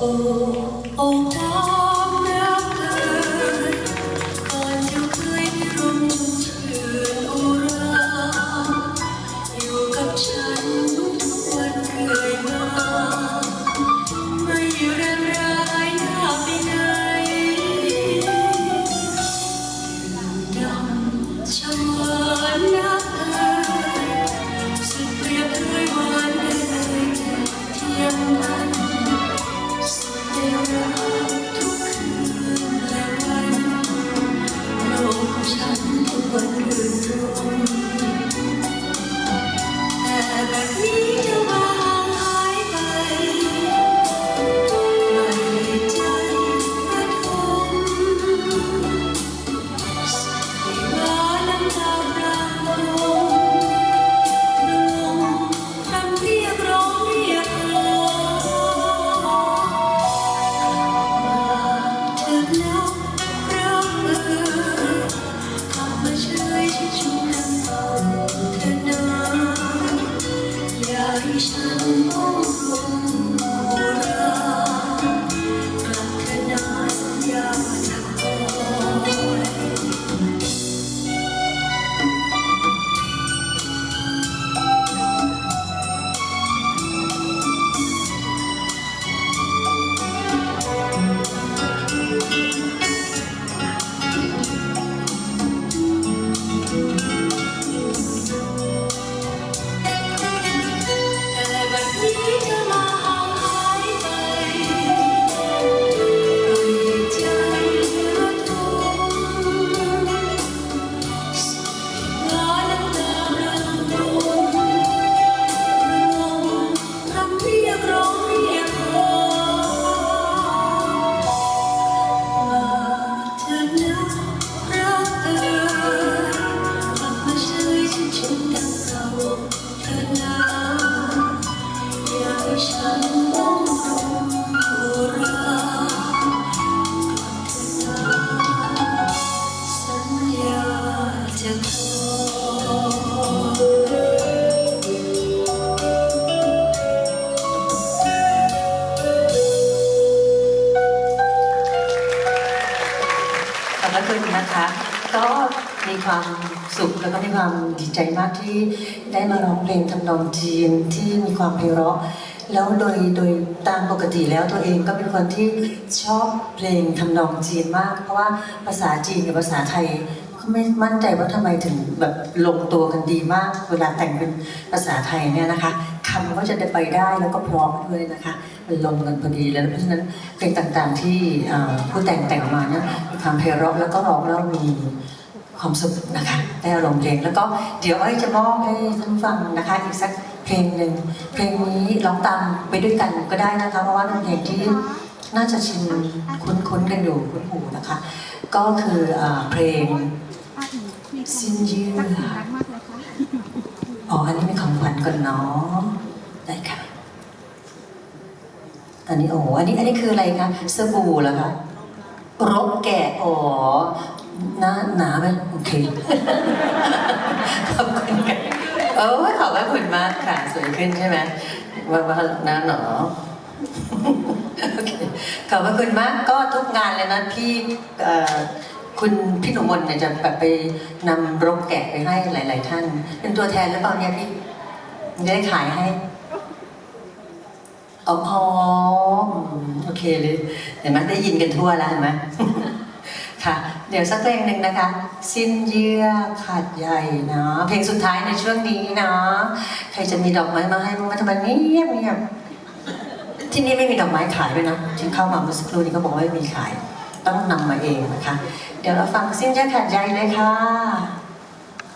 oh, oh, oh. ก อย่ ขอบพระคุณนะคะ ก็มีความสุขแล้วก็มีความดีใจมากที่ได้มาร้องเพลงทำนองจีนที่มีความไพเราะ แล้วโดยโดยตามปกติแล้วตัวเองก็เป็นคนที่ชอบเพลงทำนองจีนมาก เพราะว่าภาษาจีนกับภาษาไทยก็ไม่มั่นใจว่าทำไมถึงแบบลงตัวกันดีมาก เวลาแต่งเป็นภาษาไทยเนี่ยนะคะ คำก็จะได้ไปได้แล้วก็พร้อมด้วยนะคะ มันลงกันพอดีแล้วเพราะฉะนั้นเพลงต่างๆที่ผู้แต่งแต่งมานี่มีความไพเราะแล้วก็ร้องแล้วมีความสุขนะคะได้อารมณ์เพลงแล้วก็เดี๋ยวไอ้จะมอบให้ท่านฟังนะคะ อีกสักเพลงหนึ่งเพลงนี้ร้องตามไปด้วยกันก็ได้นะคะ เพราะว่าเป็นเพลงที่น่าจะชินคุ้นๆกันอยู่คุ้นหูนะคะ ก็คืออเพลงสิ้นเยื่ออ๋ออันนี้เป็นของขวัญก่อนเนาะ ได้ค่ะ อันนี้โอ้โหอันนี้อันนี้คืออะไรคะสบู่เหรอคะรกแกะอ๋อหน้าหนาไหมโอเคขอบคุณค่ะเออขอบพระคุณมากค่ะ สวยขึ้นใช่ไหมว่าว่าหน้าหนอโอเคขอบพระคุณมากก็ทุกงานเลยนะพี่เอ่อคุณพี่หนุ่มมนเนี่ยจะแบบไปนำรกแกะไปให้หลาย ๆ ท่าน เป็นตัวแทนหรือเปล่าเนี่ยพี่ได้ขายให้ อ๋ออ๋อโอเคเลยเห็นไหมได้ยินกันทั่วแล้วเห็นไหมค่ะ เดี๋ยวสักเพลงหนึ่งนะคะ สิ้นเยื่อขาดใหญ่เนาะเพลงสุดท้ายในช่วงนี้เนาะใครจะมีดอกไม้มาให้มั้งทำไมเงียบเงียบที่นี่ไม่มีดอกไม้ขายด้วยนะที่เข้ามาเมื่อสักครู่นี้เขาบอกว่าไม่มีขาย ต้องนำมาเองนะคะ เดี๋ยวเราฟังสิ้นเยื่อขาดใหญ่เลยค่ะ